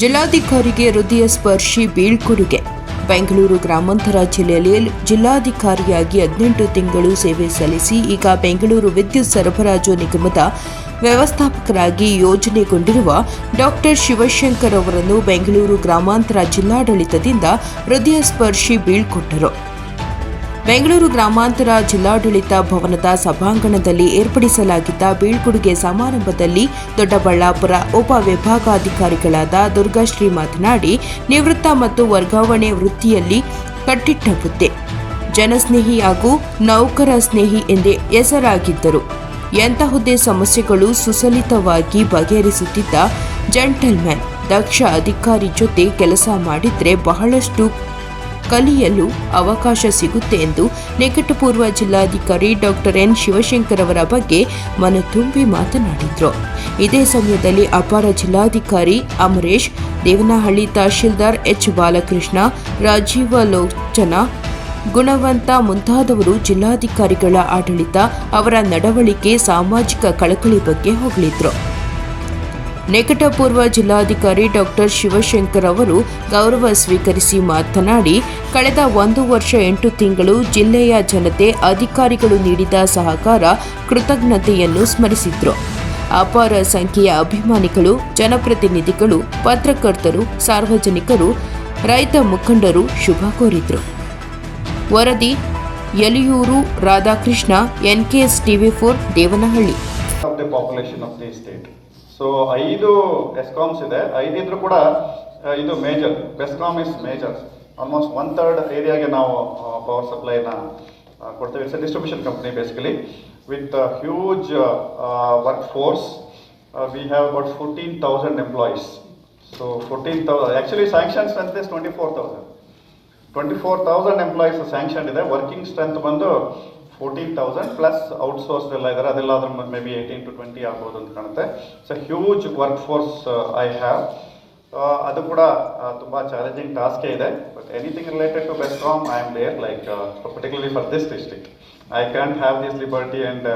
ಜಿಲ್ಲಾಧಿಕಾರಿಗೆ ಹೃದಯ ಸ್ಪರ್ಶಿ ಬೀಳ್ಕೊಡುಗೆ. ಬೆಂಗಳೂರು ಗ್ರಾಮಾಂತರ ಜಿಲ್ಲೆಯಲ್ಲಿ ಜಿಲ್ಲಾಧಿಕಾರಿಯಾಗಿ ಹದಿನೆಂಟು ತಿಂಗಳು ಸೇವೆ ಸಲ್ಲಿಸಿ, ಈಗ ಬೆಂಗಳೂರು ವಿದ್ಯುತ್ ಸರಬರಾಜು ನಿಗಮದ ವ್ಯವಸ್ಥಾಪಕರಾಗಿ ಯೋಜನೆಗೊಂಡಿರುವ ಡಾಕ್ಟರ್ ಶಿವಶಂಕರ್ ಅವರನ್ನು ಬೆಂಗಳೂರು ಗ್ರಾಮಾಂತರ ಜಿಲ್ಲಾಡಳಿತದಿಂದ ಹೃದಯ ಸ್ಪರ್ಶಿ ಬೀಳ್ಕೊಟ್ಟರು. ಬೆಂಗಳೂರು ಗ್ರಾಮಾಂತರ ಜಿಲ್ಲಾಡಳಿತ ಭವನದ ಸಭಾಂಗಣದಲ್ಲಿ ಏರ್ಪಡಿಸಲಾಗಿದ್ದ ಬೀಳ್ಕೊಡುಗೆ ಸಮಾರಂಭದಲ್ಲಿ ದೊಡ್ಡಬಳ್ಳಾಪುರ ಉಪ ಉಪವಿಭಾಗಾಧಿಕಾರಿಗಳಾದ ದುರ್ಗಾಶ್ರೀ ಮಾತನಾಡಿ, ನಿವೃತ್ತ ಮತ್ತು ವರ್ಗಾವಣೆ ವೃತ್ತಿಯಲ್ಲಿ ಕಟ್ಟಿಟ್ಟ ವೃತ್ತಿ ಜನಸ್ನೇಹಿ ಹಾಗೂ ನೌಕರ ಸ್ನೇಹಿ ಎಂದೇ ಹೆಸರಾಗಿದ್ದರು. ಎಂತಹುದೇ ಸಮಸ್ಯೆಗಳು ಸುಸಲಿತವಾಗಿ ಬಗೆಹರಿಸುತ್ತಿದ್ದ ಜೆಂಟಲ್ಮ್ಯಾನ್, ದಕ್ಷ ಅಧಿಕಾರಿ ಜೊತೆ ಕೆಲಸ ಮಾಡಿದ್ರೆ ಬಹಳಷ್ಟು ಕಲಿಯಲು ಅವಕಾಶ ಸಿಗುತ್ತೆ ಎಂದು ನಿಕಟಪೂರ್ವ ಜಿಲ್ಲಾಧಿಕಾರಿ ಡಾಕ್ಟರ್ ಎನ್ ಶಿವಶಂಕರ್ ಅವರ ಬಗ್ಗೆ ಮನತುಂಬಿ ಮಾತನಾಡಿದರು. ಇದೇ ಸಮಯದಲ್ಲಿ ಅಪಾರ ಜಿಲ್ಲಾಧಿಕಾರಿ ಅಮರೇಶ್, ದೇವನಹಳ್ಳಿ ತಹಶೀಲ್ದಾರ್ ಎಚ್ ಬಾಲಕೃಷ್ಣ, ರಾಜೀವ ಲೋಚನ, ಗುಣವಂತ ಮುಂತಾದವರು ಜಿಲ್ಲಾಧಿಕಾರಿಗಳ ಆಡಳಿತ ಅವರ ನಡವಳಿಕೆ ಸಾಮಾಜಿಕ ಕಳಕಳಿ ಬಗ್ಗೆ ಹೊಗಳಿದ್ರು. ನಿಕಟಪೂರ್ವ ಜಿಲ್ಲಾಧಿಕಾರಿ ಡಾಕ್ಟರ್ ಶಿವಶಂಕರ್ ಅವರು ಗೌರವ ಸ್ವೀಕರಿಸಿ ಮಾತನಾಡಿ, ಕಳೆದ ಒಂದು ವರ್ಷ ಎಂಟು ತಿಂಗಳು ಜಿಲ್ಲೆಯ ಜನತೆ ಅಧಿಕಾರಿಗಳು ನೀಡಿದ ಸಹಕಾರ, ಕೃತಜ್ಞತೆಯನ್ನು ಸ್ಮರಿಸಿದ್ರು. ಅಪಾರ ಸಂಖ್ಯೆಯ ಅಭಿಮಾನಿಗಳು, ಜನಪ್ರತಿನಿಧಿಗಳು, ಪತ್ರಕರ್ತರು, ಸಾರ್ವಜನಿಕರು, ರೈತ ಮುಖಂಡರು ಶುಭ ಕೋರಿದ್ರು. ವರದಿ Yaliyur Radhakrishna, NKS TV four, Devanahalli. So ಐದು ಎಸ್ಕಾಮ್ಸ್ ಇದೆ. ಐದಿದ್ರು ಕೂಡ ಇದು major BESCOM is major almost one third ಏರಿಯಾಗೆ ನಾವು ಪವರ್ ಸಪ್ಲೈನ ಕೊಡ್ತೇವೆ. It's distribution company basically with huge work force we have about fourteen thousand employees so fourteen thousand actually sanction strength is twenty four thousand twenty four thousand employees sanction ಇದೆ. Working strength ಬಂದು fourteen thousand plus outsource ಎಲ್ಲ ಇದ್ದಾರೆ ಅದೆಲ್ಲ ಅದ್ರ may be eighteen to twenty ಆಗ್ಬೋದು ಅಂತ ಕಾಣುತ್ತೆ. So huge work force I have ಅದು ಕೂಡ ತುಂಬ ಚಾಲೆಂಜಿಂಗ್ ಟಾಸ್ಕೇ ಇದೆ. But anything related to BESCOM I am there like particularly for this district I can't have this liberty and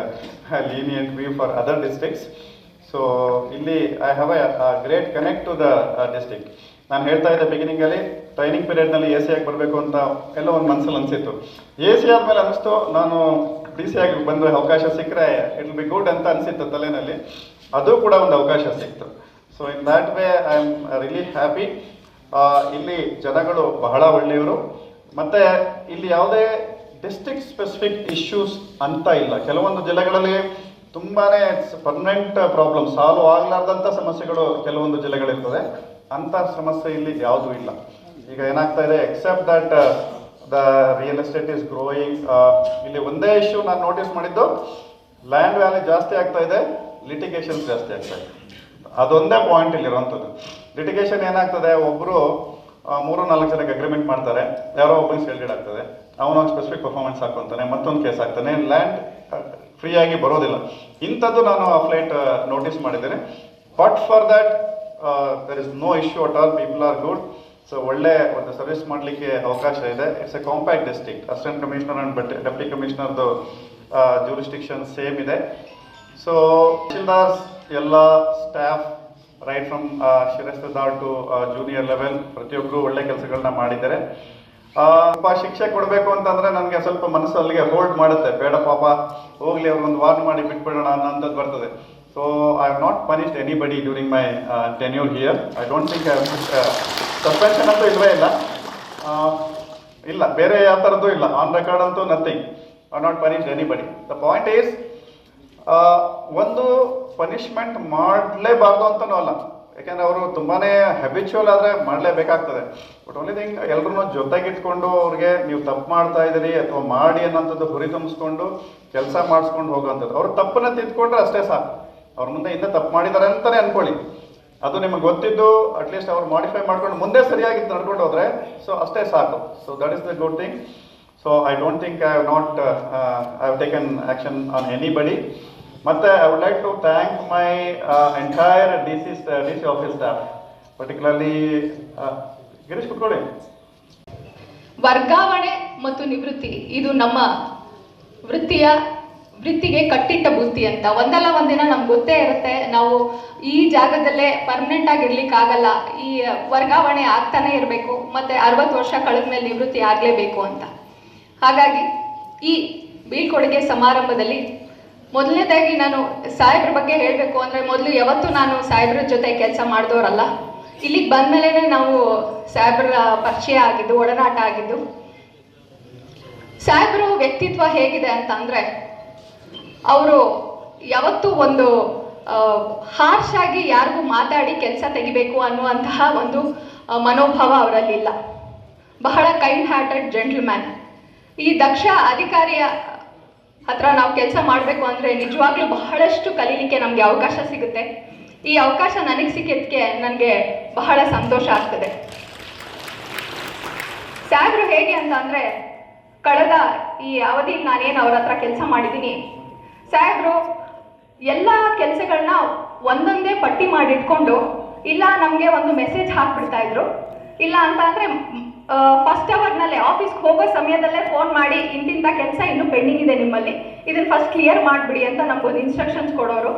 lenient view for other districts so ಇಲ್ಲಿ I have a great connect to the district ನಾನು ಹೇಳ್ತಾ ಇದ್ದೆ ಬಿಗಿನಿಂಗಲ್ಲಿ training ಪೀರಿಯಡ್ನಲ್ಲಿ A C ಆಗಿ ಬರಬೇಕು ಅಂತ ಎಲ್ಲ ಒಂದು ಮನಸ್ಸಲ್ಲಿ ಅನಿಸಿತ್ತು. ಎ ಸಿ ಆದಮೇಲೆ ಅನಿಸ್ತು ನಾನು ಡಿ ಸಿ ಆಗಿ ಬಂದರೆ ಅವಕಾಶ ಸಿಕ್ಕರೆ ಇಟ್ ಬಿ ಗುಡ್ ಅಂತ ಅನಿಸಿತ್ತು ತಲೆನಲ್ಲಿ. ಅದು ಕೂಡ ಒಂದು ಅವಕಾಶ ಸಿಕ್ತು. So in that way I am really happy ಇಲ್ಲಿ ಜನಗಳು ಬಹಳ ಒಳ್ಳೆಯವರು. ಮತ್ತು ಇಲ್ಲಿ ಯಾವುದೇ ಡಿಸ್ಟ್ರಿಕ್ಟ್ ಸ್ಪೆಸಿಫಿಕ್ ಇಶ್ಯೂಸ್ ಅಂತ ಇಲ್ಲ. ಕೆಲವೊಂದು ಜಿಲ್ಲೆಗಳಲ್ಲಿ ತುಂಬಾನೇ ಪರ್ಮನೆಂಟ್ ಪ್ರಾಬ್ಲಮ್ ಸಾಲ್ವ್ ಆಗ್ಲಾರ್ದಂಥ ಸಮಸ್ಯೆಗಳು ಕೆಲವೊಂದು ಜಿಲ್ಲೆಗಳಿರ್ತದೆ. ಅಂಥ ಸಮಸ್ಯೆ ಇಲ್ಲಿ ಯಾವುದೂ ಇಲ್ಲ. ಈಗ ಏನಾಗ್ತಾ ಇದೆ except that the real estate is growing ಇಲ್ಲಿ ಒಂದೇ ಇಶ್ಯೂ ನಾನು ನೋಟಿಸ್ ಮಾಡಿದ್ದು ಲ್ಯಾಂಡ್ ವ್ಯಾಲ್ಯೂ ಜಾಸ್ತಿ ಆಗ್ತಾ ಇದೆ ಲಿಟಿಗೇಷನ್ ಜಾಸ್ತಿ ಆಗ್ತಾ ಇದೆ. ಅದೊಂದೇ ಪಾಯಿಂಟ್ ಇಲ್ಲಿರುವಂಥದ್ದು ಲಿಟಿಗೇಷನ್ ಏನಾಗ್ತದೆ ಒಬ್ಬರು ಮೂರು ನಾಲ್ಕು ಜನಕ್ಕೆ ಅಗ್ರಿಮೆಂಟ್ ಮಾಡ್ತಾರೆ, ಯಾರೋ ಒಬ್ಬರಿಗೆ ಸೇಲ್ಡೆಡ್ ಆಗ್ತದೆ ಅವನೊಂದು ಸ್ಪೆಸಿಫಿಕ್ ಪರ್ಫಾರ್ಮೆನ್ಸ್ ಹಾಕೊಂತಾನೆ ಮತ್ತೊಂದು ಕೇಸ್ ಆಗ್ತಾನೆ ಲ್ಯಾಂಡ್ ಫ್ರೀಯಾಗಿ ಬರೋದಿಲ್ಲ. ಇಂಥದ್ದು ನಾನು ಆ ಫ್ಲೈಟ್ ನೋಟಿಸ್ ಮಾಡಿದ್ದೇನೆ. But for that there is no issue at all people are good so ಒಳ್ಳೆ ಒಂದು ಸರ್ವಿಸ್ ಮಾಡಲಿಕ್ಕೆ ಅವಕಾಶ ಇದೆ. It's a compact district assistant commissioner and but deputy ಕಮಿಷನರ್ದು jurisdiction same ಇದೆ. ಸೊ ತಹಶೀಲ್ದಾರ್ಸ್, ಎಲ್ಲ staff right from sheristedar to junior level ಪ್ರತಿಯೊಬ್ಬರು ಒಳ್ಳೆ ಕೆಲಸಗಳನ್ನ ಮಾಡಿದ್ದಾರೆ. ಪಾಪ ಶಿಕ್ಷೆ ಕೊಡಬೇಕು ಅಂತಂದ್ರೆ ನನಗೆ ಸ್ವಲ್ಪ ಮನಸ್ಸು ಅಲ್ಲಿಗೆ ಹೋಲ್ಡ್ ಮಾಡುತ್ತೆ. ಬೇಡ ಪಾಪ, ಹೋಗ್ಲಿ ಒಂದು ವಾರ್ನ್ ಮಾಡಿ ಬಿಟ್ಬಿಡೋಣ ಅನ್ನೋಂಥದ್ದು ಬರ್ತದೆ. So I have not any anybody during my tenure here I don't think suspension ಅಂತೂ ಇಲ್ಲವೇ ಇಲ್ಲ. ಇಲ್ಲ, ಬೇರೆ ಯಾವ ಥರದ್ದು ಇಲ್ಲ. ಆನ್ ರೆಕಾರ್ಡ್ ಅಂತೂ nothing I not punished anybody the point is ಒಂದು ಪನಿಷ್ಮೆಂಟ್ ಮಾಡಲೇಬಾರ್ದು ಅಂತನೂ ಅಲ್ಲ. ಯಾಕೆಂದ್ರೆ ಅವರು ತುಂಬಾನೇ ಹ್ಯಾಬಿಚುವಲ್ ಆದರೆ ಮಾಡಲೇಬೇಕಾಗ್ತದೆ. ಬಟ್ ಓನ್ಲಿ ಥಿಂಗ್ ಎಲ್ಲರೂ ಜೊತೆಗಿಟ್ಕೊಂಡು ಅವ್ರಿಗೆ ನೀವು ತಪ್ಪು ಮಾಡ್ತಾ ಇದ್ದೀರಿ ಅಥವಾ ಮಾಡಿ ಅನ್ನೋಂಥದ್ದು ಹುರಿ ತುಂಬಿಸ್ಕೊಂಡು ಕೆಲಸ ಮಾಡಿಸ್ಕೊಂಡು ಹೋಗುವಂಥದ್ದು ಅವ್ರು ತಪ್ಪನ್ನ ತಿದ್ಕೊಂಡ್ರೆ ಅಷ್ಟೇ ಸಾಕು. ಅವ್ರ ಮುಂದೆ ಹಿಂದೆ ತಪ್ಪು ಮಾಡಿದ್ದಾರೆ ಅಂತಾನೆ ಅನ್ಕೊಳ್ಳಿ. ಅದು ನಿಮಗೆ ಗೊತ್ತಿದ್ದು ಅಟ್ಲೀಸ್ಟ್ ಅವ್ರು ಮಾಡಿಫೈ ಮಾಡ್ಕೊಂಡು ಮುಂದೆ ಸರಿಯಾಗಿ ನಡ್ಕೊಂಡು ಹೋದ್ರೆ ಸೊ ಅಷ್ಟೇ ಸಾಕು. So that is the good thing so I don't think I have not I have taken action on anybody ಮತ್ತೆ I would like to thank my entire D C D C office staff particularly Girish ಕುತ್ಕೊಳ್ಳಿ ವರ್ಗಾವಣೆ ಮತ್ತು ನಿವೃತ್ತಿ, ಇದು ನಮ್ಮ ವೃತ್ತಿಯ, ವೃತ್ತಿಗೆ ಕಟ್ಟಿಟ್ಟ ಬುತ್ತಿ ಅಂತ. ಒಂದಲ್ಲ ಒಂದಿನ ನಮ್ಗೆ ಗೊತ್ತೇ ಇರುತ್ತೆ, ನಾವು ಈ ಜಾಗದಲ್ಲೇ ಪರ್ಮನೆಂಟ್ ಆಗಿರ್ಲಿಕ್ಕಾಗಲ್ಲ ಈ ವರ್ಗಾವಣೆ ಆಗ್ತಾನೆ ಇರಬೇಕು, ಮತ್ತೆ ಅರವತ್ತು ವರ್ಷ ಕಳೆದ ಮೇಲೆ ನಿವೃತ್ತಿ ಆಗಲೇಬೇಕು ಅಂತ. ಹಾಗಾಗಿ ಈ ಬೀಳ್ಕೊಡುಗೆ ಸಮಾರಂಭದಲ್ಲಿ ಮೊದಲನೇದಾಗಿ ನಾನು ಸಾಹೇಬ್ರ ಬಗ್ಗೆ ಹೇಳಬೇಕು ಅಂದರೆ ಮೊದಲು ಯಾವತ್ತೂ ನಾನು ಸಾಹೇಬ್ರ ಜೊತೆ ಕೆಲಸ ಮಾಡಿದವರಲ್ಲ. ಇಲ್ಲಿಗೆ ಬಂದಮೇಲೆ ನಾವು ಸಾಹೇಬ್ರ ಪರಿಚಯ ಆಗಿದ್ದು, ಒಡನಾಟ ಆಗಿದ್ದು. ಸಾಹೇಬ್ರ ವ್ಯಕ್ತಿತ್ವ ಹೇಗಿದೆ ಅಂತಂದರೆ, ಅವರು ಯಾವತ್ತೂ ಒಂದು ಹಾರ್ಶ್ ಆಗಿ ಯಾರಿಗೂ ಮಾತಾಡಿ ಕೆಲಸ ತೆಗಿಬೇಕು ಅನ್ನುವಂತಹ ಒಂದು ಮನೋಭಾವ ಅವರಲ್ಲಿಲ್ಲ. ಬಹಳ ಕೈಂಡ್ ಹಾರ್ಟೆಡ್ ಜೆಂಟಲ್ಮ್ಯಾನ್ ಈ ದಕ್ಷ ಅಧಿಕಾರಿಯ ಹತ್ರ ನಾವು ಕೆಲಸ ಮಾಡಬೇಕು ಅಂದರೆ ನಿಜವಾಗ್ಲೂ ಬಹಳಷ್ಟು ಕಲೀಲಿಕ್ಕೆ ನಮಗೆ ಅವಕಾಶ ಸಿಗುತ್ತೆ. ಈ ಅವಕಾಶ ನನಗೆ ಸಿಕ್ಕಿದ್ದಕ್ಕೆ ನನಗೆ ಬಹಳ ಸಂತೋಷ ಆಗ್ತದೆ. ಸಾಹೇಬ್ರು ಹೇಗೆ ಅಂತ ಅಂದರೆ, ಕಳೆದ ಈ ಅವಧಿಯಲ್ಲಿ ನಾನೇನು ಅವ್ರ ಹತ್ರ ಕೆಲಸ ಮಾಡಿದ್ದೀನಿ ಸಾಹೇಬ್ರು ಎಲ್ಲ ಕೆಲಸಗಳನ್ನ ಒಂದೊಂದೇ ಪಟ್ಟಿ ಮಾಡಿಟ್ಕೊಂಡು, ಇಲ್ಲ ನಮಗೆ ಒಂದು ಮೆಸೇಜ್ ಹಾಕ್ಬಿಡ್ತಾ ಇದ್ರು. ಇಲ್ಲ ಅಂತ ಅಂದ್ರೆ ಫಸ್ಟ್ ಅವರ್ನಲ್ಲೇ ಆಫೀಸ್ಗೆ ಹೋಗೋ ಸಮಯದಲ್ಲೇ ಫೋನ್ ಮಾಡಿ, ಇಂತಿಂತ ಕೆಲಸ ಇನ್ನೂ ಪೆಂಡಿಂಗ್ ಇದೆ ನಿಮ್ಮಲ್ಲಿ, ಇದನ್ನ ಫಸ್ಟ್ ಕ್ಲಿಯರ್ ಮಾಡಿಬಿಡಿ ಅಂತ ನಮ್ಗೊಂದು ಇನ್ಸ್ಟ್ರಕ್ಷನ್ಸ್ ಕೊಡೋರು.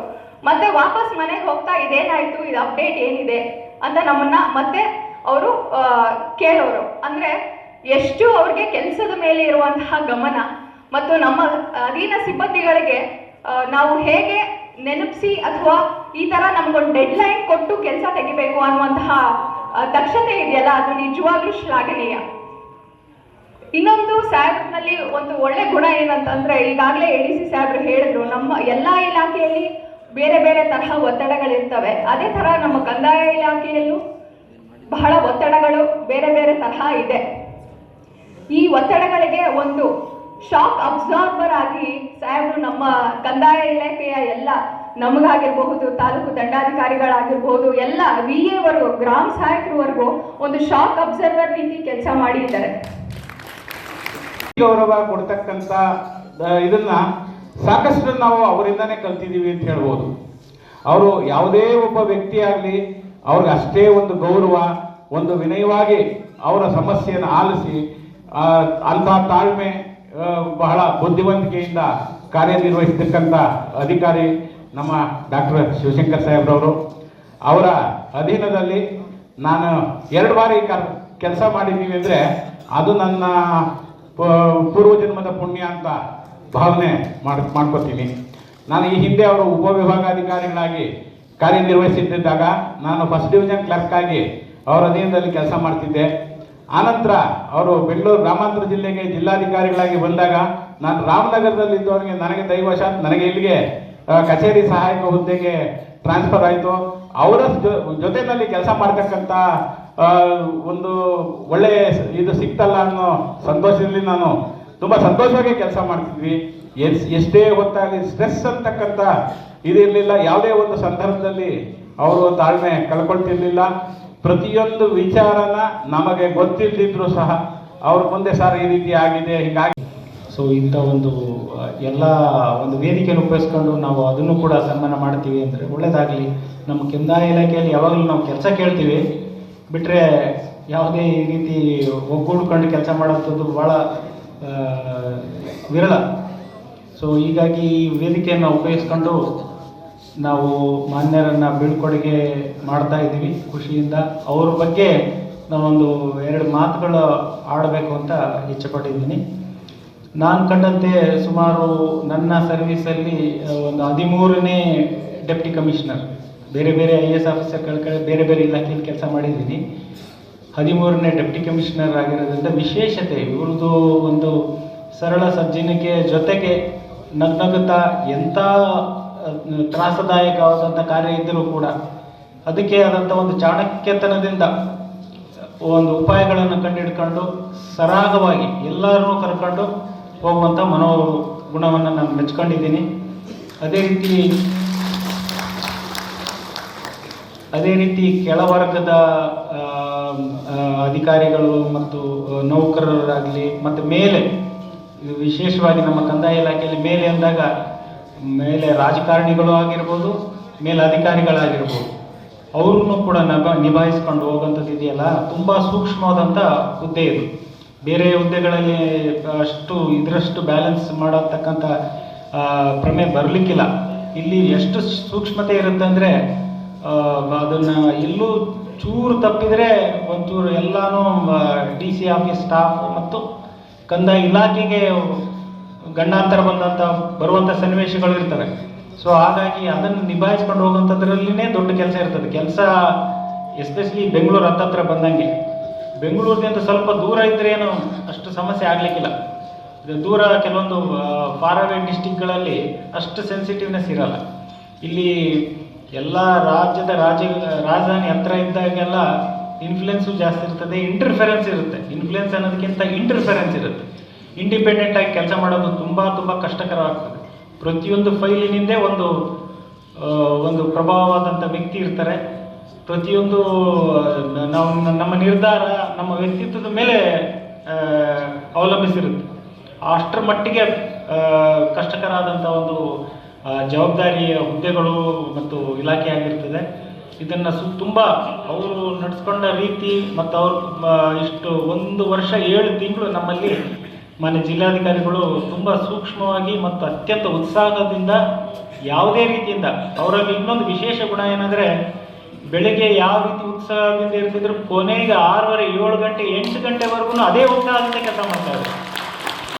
ಮತ್ತೆ ವಾಪಸ್ ಮನೆಗೆ ಹೋಗ್ತಾ ಇದೇನಾಯ್ತು, ಇದು ಅಪ್ಡೇಟ್ ಏನಿದೆ ಅಂತ ನಮ್ಮನ್ನ ಮತ್ತೆ ಅವರು ಕೇಳೋರು. ಅಂದ್ರೆ ಎಷ್ಟು ಅವ್ರಿಗೆ ಕೆಲಸದ ಮೇಲೆ ಇರುವಂತಹ ಗಮನ ಮತ್ತು ನಮ್ಮ ಅಧೀನ ಸಿಬ್ಬಂದಿಗಳಿಗೆ ನಾವು ಹೇಗೆ ನೆನಪಿಸಿ ಅಥವಾ ಈ ತರ ನಮ್ಗೊಂದು ಡೆಡ್ ಲೈನ್ ಕೊಟ್ಟು ಕೆಲಸ ತೆಗಿಬೇಕು ಅನ್ನುವಂತಹ ದಕ್ಷತೆ ಇದೆಯಲ್ಲ, ಅದು ನಿಜವಾಗ್ಲೂ ಶ್ಲಾಘನೀಯ. ಇನ್ನೊಂದು ಸಾಹೇಬ್ನಲ್ಲಿ ಒಂದು ಒಳ್ಳೆ ಗುಣ ಏನಂತಂದ್ರೆ, ಈಗಾಗಲೇ ಎ ಡಿ ಸಿ ಸಾಹೇಬ್ರು ಹೇಳಿದ್ರು, ನಮ್ಮ ಎಲ್ಲ ಇಲಾಖೆಯಲ್ಲಿ ಬೇರೆ ಬೇರೆ ತರಹ ಒತ್ತಡಗಳಿರ್ತವೆ. ಅದೇ ಥರ ನಮ್ಮ ಕಂದಾಯ ಇಲಾಖೆಯಲ್ಲೂ ಬಹಳ ಒತ್ತಡಗಳು ಬೇರೆ ಬೇರೆ ತರಹ ಇದೆ. ಈ ಒತ್ತಡಗಳಿಗೆ ಒಂದು ಶಾಕ್ ಅಬ್ಸಾರ್ಬರ್ ಆಗಿ ಸಾಹೇಬ್ರು ನಮ್ಮ ಕಂದಾಯ ಇಲಾಖೆಯ ಎಲ್ಲ ನಮಗಾಗಿರಬಹುದು, ತಾಲೂಕು ದಂಡಾಧಿಕಾರಿಗಳಾಗಿರ್ಬಹುದು, ಎಲ್ಲ ವಿ ಎವರೆಗೂ ಗ್ರಾಮ ಸಹಾಯಕರವರೆಗೂ ಒಂದು ಶಾಕ್ ಅಬ್ಸರ್ವರ್ ರೀತಿ ಕೆಲಸ ಮಾಡಿದ್ದಾರೆ ಗೌರವ ಕೊಡ್ತಕ್ಕಂಥ ದ- ಇದನ್ನ ಸಾಕಷ್ಟು ನಾವು ಅವರಿಂದನೇ ಕಲ್ತಿದ್ದೀವಿ ಅಂತ ಹೇಳ್ಬೋದು. ಅವರು ಯಾವುದೇ ಒಬ್ಬ ವ್ಯಕ್ತಿ ಆಗಲಿ, ಅವ್ರಿಗೆ ಅಷ್ಟೇ ಒಂದು ಗೌರವ, ಒಂದು ವಿನಯವಾಗಿ ಅವರ ಸಮಸ್ಯೆಯನ್ನು ಆಲಿಸಿ ಅಂಥ ತಾಳ್ಮೆ ಬಹಳ ಬುದ್ಧಿವಂತಿಕೆಯಿಂದ ಕಾರ್ಯನಿರ್ವಹಿಸತಕ್ಕಂಥ ಅಧಿಕಾರಿ ನಮ್ಮ ಡಾಕ್ಟರ್ ಶಿವಶಂಕರ್ ಸಾಹೇಬ್ರವರು. ಅವರ ಅಧೀನದಲ್ಲಿ ನಾನು ಎರಡು ಬಾರಿ ಕೆಲಸ ಮಾಡಿದ್ದೀನಿ ಅಂದರೆ ಅದು ನನ್ನ ಪೂರ್ವಜನ್ಮದ ಪುಣ್ಯ ಅಂತ ಭಾವನೆ ಮಾಡ್, ಮಾಡ್ಕೋತೀನಿ. ನಾನು ಈ ಹಿಂದೆ ಅವರು ಉಪವಿಭಾಗಾಧಿಕಾರಿಗಳಾಗಿ ಕಾರ್ಯನಿರ್ವಹಿಸುತ್ತಿದ್ದಾಗ ನಾನು ಫಸ್ಟ್ ಡಿವಿಷನ್ ಕ್ಲರ್ಕ್ ಆಗಿ ಅವರ ಅಧೀನದಲ್ಲಿ ಕೆಲಸ ಮಾಡ್ತಿದ್ದೆ. ಆನಂತರ ಅವರು ಬೆಂಗಳೂರು ಗ್ರಾಮಾಂತರ ಜಿಲ್ಲೆಗೆ ಜಿಲ್ಲಾಧಿಕಾರಿಗಳಾಗಿ ಬಂದಾಗ ನಾನು ರಾಮನಗರದಲ್ಲಿ ಇದ್ದವರಿಗೆ ನನಗೆ ದೈವಶಾತ್ ನನಗೆ ಇಲ್ಲಿಗೆ ಕಚೇರಿ ಸಹಾಯಕ ಹುದ್ದೆಗೆ ಟ್ರಾನ್ಸ್ಫರ್ ಆಯಿತು. ಅವರ ಜೊತೆಯಲ್ಲಿ ಕೆಲಸ ಮಾಡ್ತಕ್ಕಂಥ ಒಂದು ಒಳ್ಳೆ ಇದು ಸಿಕ್ತಲ್ಲ ಅನ್ನೋ ಸಂತೋಷದಲ್ಲಿ ನಾನು ತುಂಬ ಸಂತೋಷವಾಗಿ ಕೆಲಸ ಮಾಡ್ತಿದ್ವಿ. ಎಸ್, ಎಷ್ಟೇ ಹೊತ್ತಾಗಲಿ ಸ್ಟ್ರೆಸ್ ಅಂತಕ್ಕಂಥ ಇರಲಿಲ್ಲ. ಯಾವುದೇ ಒಂದು ಸಂದರ್ಭದಲ್ಲಿ ಅವರು ತಾಳ್ಮೆ ಕಳ್ಕೊಳ್ತಿರ್ಲಿಲ್ಲ. ಪ್ರತಿಯೊಂದು ವಿಚಾರನ ನಮಗೆ ಗೊತ್ತಿಲ್ಲದಿದ್ರು ಸಹ ಅವ್ರ ಮುಂದೆ ಸರ್ ಈ ರೀತಿ ಆಗಿದೆ ಹೀಗಾಗಿ ಸೊ ಇಂಥ ಒಂದು ಎಲ್ಲ ಒಂದು ವೇದಿಕೆಯನ್ನು ಉಪಯೋಗಿಸ್ಕೊಂಡು ನಾವು ಅದನ್ನು ಕೂಡ ಸನ್ಮಾನ ಮಾಡ್ತೀವಿ ಅಂದರೆ ಒಳ್ಳೆಯದಾಗಲಿ ನಮ್ಮ ಕಂದಾಯ ಇಲಾಖೆಯಲ್ಲಿ ಯಾವಾಗಲೂ ನಾವು ಕೆಲಸ ಕೇಳ್ತೀವಿ. ಬಿಟ್ಟರೆ ಯಾವುದೇ ರೀತಿ ಒಗ್ಗೂಡ್ಕೊಂಡು ಕೆಲಸ ಮಾಡೋಂಥದ್ದು ಭಾಳ ವಿರಳ. ಸೊ ಹೀಗಾಗಿ ಈ ವೇದಿಕೆಯನ್ನು ಉಪಯೋಗಿಸ್ಕೊಂಡು ನಾವು ಮಾನ್ಯರನ್ನು ಬೀಳ್ಕೊಡುಗೆ ಮಾಡ್ತಾ ಇದ್ದೀವಿ ಖುಷಿಯಿಂದ. ಅವ್ರ ಬಗ್ಗೆ ನಾವೊಂದು ಎರಡು ಮಾತುಗಳು ಆಡಬೇಕು ಅಂತ ಇಚ್ಛೆಪಟ್ಟಿದ್ದೀನಿ. ನಾನು ಕಂಡಂತೆ ಸುಮಾರು ನನ್ನ ಸರ್ವಿಸಲ್ಲಿ ಒಂದು ಹದಿಮೂರನೇ ಡೆಪ್ಟಿ ಕಮಿಷನರ್ ಬೇರೆ ಬೇರೆ ಐ ಎಸ್ ಆಫೀಸರ್ಗಳ ಕಡೆ ಬೇರೆ ಬೇರೆ ಇಲಾಖೆಯಲ್ಲಿ ಕೆಲಸ ಮಾಡಿದ್ದೀನಿ. ಹದಿಮೂರನೇ ಡೆಪ್ಟಿ ಕಮಿಷನರ್ ಆಗಿರೋದ್ರಿಂದ ವಿಶೇಷತೆ, ಇವ್ರದ್ದು ಒಂದು ಸರಳ ಸಜ್ಜನಿಕೆ ಜೊತೆಗೆ ನಗ್ನಗುತ್ತಾ ಎಂಥ ತ್ರಾಸದಾಯಕವಾದಂಥ ಕಾರ್ಯ ಇದ್ದರೂ ಕೂಡ ಅದಕ್ಕೆ ಆದಂಥ ಒಂದು ಚಾಣಕ್ಯತನದಿಂದ ಒಂದು ಉಪಾಯಗಳನ್ನು ಕಂಡುಹಿಡ್ಕೊಂಡು ಸರಾಗವಾಗಿ ಎಲ್ಲರನ್ನೂ ಕರ್ಕೊಂಡು ಹೋಗುವಂಥ ಮನೋಗುಣವನ್ನು ನಾನು ಮೆಚ್ಕೊಂಡಿದ್ದೀನಿ. ಅದೇ ರೀತಿ ಅದೇ ರೀತಿ ಕೆಳವರ್ಗದ ಅಧಿಕಾರಿಗಳು ಮತ್ತು ನೌಕರರಾಗಲಿ ಮತ್ತು ಮೇಲೆ, ವಿಶೇಷವಾಗಿ ನಮ್ಮ ಕಂದಾಯ ಇಲಾಖೆಯಲ್ಲಿ ಮೇಲೆ ಅಂದಾಗ ಮೇಲೆ ರಾಜಕಾರಣಿಗಳು ಆಗಿರ್ಬೋದು, ಮೇಲೆ ಅಧಿಕಾರಿಗಳಾಗಿರ್ಬೋದು, ಅವ್ರನ್ನೂ ಕೂಡ ನಭ ನಿಭಾಯಿಸ್ಕೊಂಡು ಹೋಗುವಂಥದ್ದು ಇದೆಯಲ್ಲ, ತುಂಬ ಸೂಕ್ಷ್ಮವಾದಂಥ ಹುದ್ದೆ ಇದು. ಬೇರೆ ಹುದ್ದೆಗಳಲ್ಲಿ, ಅಷ್ಟು ಇದರಷ್ಟು ಬ್ಯಾಲೆನ್ಸ್ ಮಾಡತಕ್ಕಂಥ ಪ್ರಮೆ ಬರಲಿಕ್ಕಿಲ್ಲ. ಇಲ್ಲಿ ಎಷ್ಟು ಸೂಕ್ಷ್ಮತೆ ಇರುತ್ತೆ ಅಂದರೆ ಅದನ್ನು ಎಲ್ಲೂ ಚೂರು ತಪ್ಪಿದರೆ ಒಂಚೂರು ಎಲ್ಲಾನು ಡಿ ಸಿ ಆಫೀಸ್ ಸ್ಟಾಫ್ ಮತ್ತು ಕಂದಾಯ ಇಲಾಖೆಗೆ ಗಂಡಾಂತರ ಬಂದಂಥ ಬರುವಂಥ ಸನ್ನಿವೇಶಗಳು ಇರ್ತವೆ. ಸೊ ಹಾಗಾಗಿ ಅದನ್ನು ನಿಭಾಯಿಸ್ಕೊಂಡು ಹೋಗುವಂಥದ್ರಲ್ಲಿನೇ ದೊಡ್ಡ ಕೆಲಸ ಇರ್ತದೆ. ಕೆಲಸ ಎಸ್ಪೆಷಲಿ ಬೆಂಗಳೂರು ಹತ್ತತ್ರ ಬಂದಂಗೆ. ಬೆಂಗಳೂರಿನಿಂದ ಸ್ವಲ್ಪ ದೂರ ಇದ್ರೆ ಏನು ಅಷ್ಟು ಸಮಸ್ಯೆ ಆಗಲಿಕ್ಕಿಲ್ಲ. ದೂರ ಕೆಲವೊಂದು ಫಾರ್ ಅವೇ ಡಿಸ್ಟಿಕ್ಗಳಲ್ಲಿ ಅಷ್ಟು ಸೆನ್ಸಿಟಿವ್ನೆಸ್ ಇರಲ್ಲ. ಇಲ್ಲಿ ಎಲ್ಲ ರಾಜ್ಯದ ರಾಜ ರಾಜಧಾನಿ ಹತ್ರ ಇದ್ದಾಗೆಲ್ಲ ಇನ್ಫ್ಲುಯೆನ್ಸು ಜಾಸ್ತಿ ಇರ್ತದೆ ಇಂಟರ್ಫೆರೆನ್ಸ್ ಇರುತ್ತೆ. ಇನ್ಫ್ಲುಯೆನ್ಸ್ ಅನ್ನೋದಕ್ಕಿಂತ ಇಂಟರ್ಫೆರೆನ್ಸ್ ಇರುತ್ತೆ. ಇಂಡಿಪೆಂಡೆಂಟ್ ಆಗಿ ಕೆಲಸ ಮಾಡೋದು ತುಂಬ ತುಂಬ ಕಷ್ಟಕರವಾಗ್ತದೆ. ಪ್ರತಿಯೊಂದು ಫೈಲಿನಿಂದೇ ಒಂದು ಒಂದು ಪ್ರಭಾವವಾದಂಥ ವ್ಯಕ್ತಿ ಇರ್ತಾರೆ. ಪ್ರತಿಯೊಂದು ನಾವು ನಮ್ಮ ನಿರ್ಧಾರ, ನಮ್ಮ ವ್ಯಕ್ತಿತ್ವದ ಮೇಲೆ ಅವಲಂಬಿಸಿರುತ್ತೆ. ಅಷ್ಟರ ಮಟ್ಟಿಗೆ ಕಷ್ಟಕರ ಕಷ್ಟಕರ ಒಂದು ಜವಾಬ್ದಾರಿಯ ಹುದ್ದೆಗಳು ಮತ್ತು ಇಲಾಖೆ ಆಗಿರ್ತದೆ. ಇದನ್ನು ಸು, ತುಂಬ ಅವರು ನಡೆಸ್ಕೊಂಡ ರೀತಿ ಮತ್ತು ಅವರು ಇಷ್ಟು ಒಂದು ವರ್ಷ ಏಳು ತಿಂಗಳು ನಮ್ಮಲ್ಲಿ ಮಾನ್ಯ ಜಿಲ್ಲಾಧಿಕಾರಿಗಳು ತುಂಬ ಸೂಕ್ಷ್ಮವಾಗಿ ಮತ್ತು ಅತ್ಯಂತ ಉತ್ಸಾಹದಿಂದ ಯಾವುದೇ ರೀತಿಯಿಂದ, ಅವರಲ್ಲಿ ಇನ್ನೊಂದು ವಿಶೇಷ ಗುಣ ಏನಂದರೆ ಬೆಳಿಗ್ಗೆ ಯಾವ ರೀತಿ ಉತ್ಸಾಹದಿಂದ ಇರ್ತಿದ್ರು? ಕೊನೆಗೆ ಆರೂವರೆ ಏಳು ಗಂಟೆ ಎಂಟು ಗಂಟೆವರೆಗೂ ಅದೇ ಉತ್ಸಾಹದಿಂದ ಕೆಲಸ ಮಾಡ್ತಾರೆ